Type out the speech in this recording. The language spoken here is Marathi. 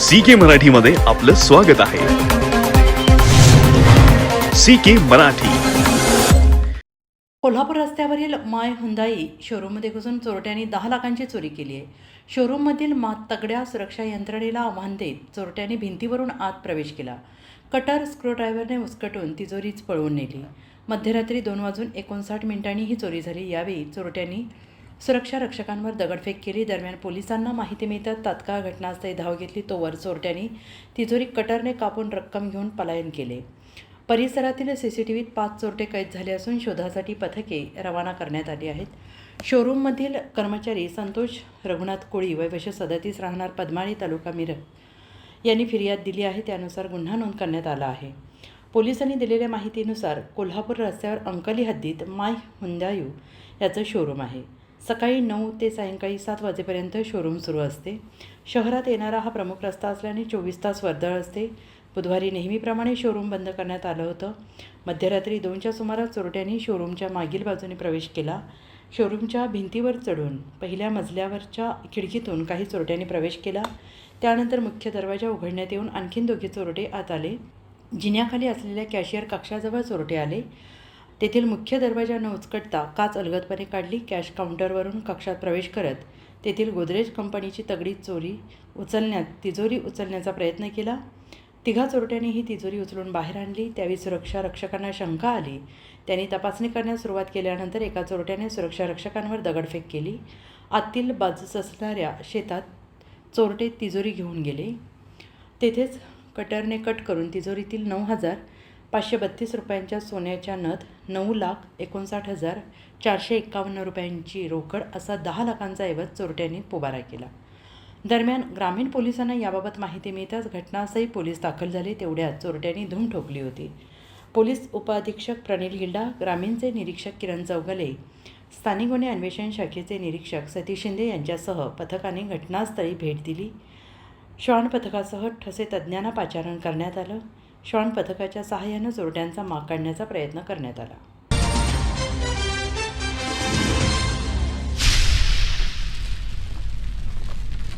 सी के मराठीमध्ये आपलं स्वागत आहे. सी के मराठी. कोल्हापूर रस्त्यावरील माय हुंदाई शोरूममध्ये घुसून चोरट्यांनी दहा लाखांची चोरी केली आहे. शोरूममधील मा तगड्या सुरक्षा यंत्रणेला आव्हान देत चोरट्यांनी भिंतीवरून आत प्रवेश केला. कटर स्क्रूड्रायव्हरने उचकटून तिजोरीच पळवून नेली. मध्यरात्री दोन वाजून एकोणसाठ मिनिटांनी ही चोरी झाली. यावेळी चोरट्यांनी सुरक्षा रक्षकांवर दगडफेक केली. दरम्यान पोलिसांना माहिती मिळतात तात्काळ घटनास्थळी धाव घेतली. तोवर चोरट्यांनी तिजोरी कटरने कापून रक्कम घेऊन पलायन केले. परिसरातील सी सी टी व्हीत पाच चोरटे कैद झाले असून शोधासाठी पथके रवाना करण्यात आली आहेत. शोरूममधील कर्मचारी संतोष रघुनाथ कोळी वय वर्ष सदतीस राहणार पद्माळी तालुका मिरज यांनी फिर्याद दिली आहे. त्यानुसार गुन्हा नोंद करण्यात आला आहे. पोलिसांनी दिलेल्या माहितीनुसार कोल्हापूर रस्त्यावर अंकली हद्दीत माय हुंदायू याचं शोरूम आहे. सकाळी नऊ ते सायंकाळी सात वाजेपर्यंत शोरूम सुरू असते. शहरात येणारा हा प्रमुख रस्ता असल्याने चोवीस तास वर्दळ असते. बुधवारी नेहमीप्रमाणे शोरूम बंद करण्यात आलं होतं. मध्यरात्री दोनच्या सुमारास चोरट्यांनी शोरूमच्या मागील बाजूने प्रवेश केला. शोरूमच्या भिंतीवर चढून पहिल्या मजल्यावरच्या खिडकीतून काही चोरट्यांनी प्रवेश केला. त्यानंतर मुख्य दरवाजा उघडण्यात येऊन आणखीन दोघे चोरटे आत आले. जिन्याखाली असलेल्या कॅशियर कक्षाजवळ चोरटे आले. तेथील मुख्य दरवाजा न उचकटता काच अलगदपणे काढली कॅश काउंटरवरून कक्षात प्रवेश करत तेथील गोदरेज कंपनीची तगडी चोरी उचलण्यात तिजोरी उचलण्याचा प्रयत्न केला. तिघा चोरट्यांनी ही तिजोरी उचलून बाहेर आणली. त्यावेळी सुरक्षा रक्षकांना शंका आली. त्यांनी तपासणी करण्यास सुरुवात केल्यानंतर एका चोरट्याने सुरक्षा रक्षकांवर दगडफेक केली. आतील बाजूस असणाऱ्या शेतात चोरटे तिजोरी घेऊन गेले. तेथेच कटरने कट करून तिजोरीतील नऊ हजार पाचशे बत्तीस रुपयांच्या सोन्याच्या नथ नऊ लाख एकोणसाठ हजार चारशे एक्कावन्न रुपयांची रोकड असा दहा लाखांचा ऐवज चोरट्यांनी पोबारा केला. दरम्यान ग्रामीण पोलिसांना याबाबत माहिती मिळताच घटनास्थळी पोलीस दाखल झाले तेवढ्यात चोरट्यांनी धूम ठोकली होती. पोलीस उपअधीक्षक प्रणील गिल्डा ग्रामीणचे निरीक्षक किरण चौगले स्थानिक गुन्हे अन्वेषण शाखेचे निरीक्षक सतीश शिंदे यांच्यासह पथकाने घटनास्थळी भेट दिली. श्वान पथकासह ठसे तज्ज्ञांना पाचारण करण्यात आलं. श्वान पथकाच्या सहाय्यानं चोरट्यांचा माग काढण्याचा प्रयत्न करण्यात आला.